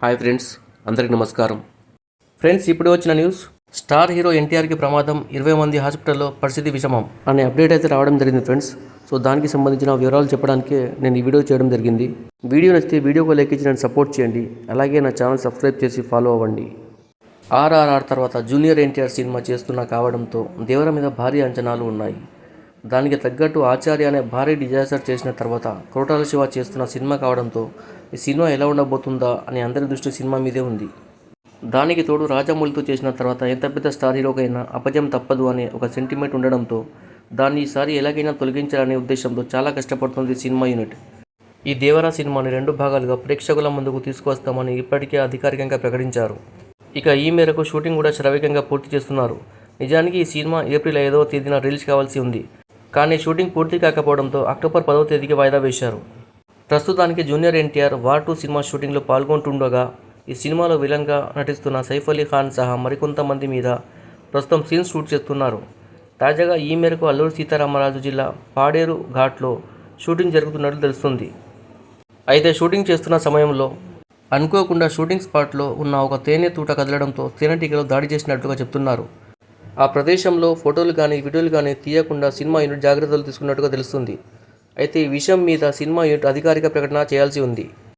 Hi friends అందరికి నమస్కారం. Friends ఇప్పుడు వచ్చిన న్యూస్. స్టార్ హీరో ఎన్టీఆర్కి ప్రమాదం ఇరవై మంది హాస్పిటల్లో పరిస్థితి విషమం అనే అప్డేట్ అయితే రావడం జరిగింది ఫ్రెండ్స్. సో దానికి సంబంధించిన వివరాలు చెప్పడానికి నేను ఈ వీడియో చేయడం జరిగింది. వీడియో నచ్చితే వీడియోకు లైక్ ఇచ్చి నన్ను సపోర్ట్ చేయండి. అలాగే నా ఛానల్ సబ్స్క్రైబ్ చేసి ఫాలో అవ్వండి. ఆర్ఆర్ఆర్ తర్వాత జూనియర్ ఎన్టీఆర్ సినిమా చేస్తున్నా కావడంతో దేవర మీద భారీ అంచనాలు ఉన్నాయి. దానికి తగ్గట్టు ఆచార్య అనే భారీ డిజాస్టర్ చేసిన తర్వాత కోటాల శివ చేస్తున్న సినిమా కావడంతో ఈ సినిమా ఎలా ఉండబోతుందా అని అందరి దృష్టి సినిమా మీదే ఉంది. దానికి తోడు రాజమౌళితో చేసిన తర్వాత ఎంత పెద్ద స్టార్ హీరోకైనా అపజయం తప్పదు అనే ఒక సెంటిమెంట్ ఉండడంతో దాన్ని ఈసారి ఎలాగైనా తొలగించాలనే ఉద్దేశంతో చాలా కష్టపడుతుంది సినిమా యూనిట్. ఈ దేవరా సినిమాని రెండు భాగాలుగా ప్రేక్షకుల ముందుకు తీసుకువస్తామని ఇప్పటికే అధికారికంగా ప్రకటించారు. ఇక ఈ మేరకు షూటింగ్ కూడా శరవేగంగా పూర్తి చేస్తున్నారు. నిజానికి ఈ సినిమా ఏప్రిల్ ఐదవ తేదీన రిలీజ్ కావాల్సి ఉంది. కానీ షూటింగ్ పూర్తి కాకపోవడంతో అక్టోబర్ పదవ తేదీకి వాయిదా వేశారు. ప్రస్తుతానికి junior NTR war two cinema షూటింగ్లో పాల్గొంటుండగా ఈ సినిమాలో విలన్గా నటిస్తున్న సైఫ్ అలీ ఖాన్ సహా మరికొంతమంది మీద ప్రస్తుతం సీన్స్ షూట్ చేస్తున్నారు. తాజాగా ఈ మేరకు అల్లూరు సీతారామరాజు జిల్లా పాడేరు ఘాట్లో షూటింగ్ జరుగుతున్నట్లు తెలుస్తుంది. అయితే షూటింగ్ చేస్తున్న సమయంలో అనుకోకుండా షూటింగ్ స్పాట్లో ఉన్న ఒక తేనె తూట కదలడంతో తేనెటీగలు దాడి చేసినట్లుగా చెప్తున్నారు. ఆ ప్రదేశంలో ఫోటోలు కానీ వీడియోలు కానీ తీయకుండా సినిమా యూనిట్ జాగ్రత్తలు తీసుకున్నట్టుగా తెలుస్తుంది. అయితే ఈ విషయం మీద సినిమా యూనిట్ అధికారిక ప్రకటన చేయాల్సి ఉంది.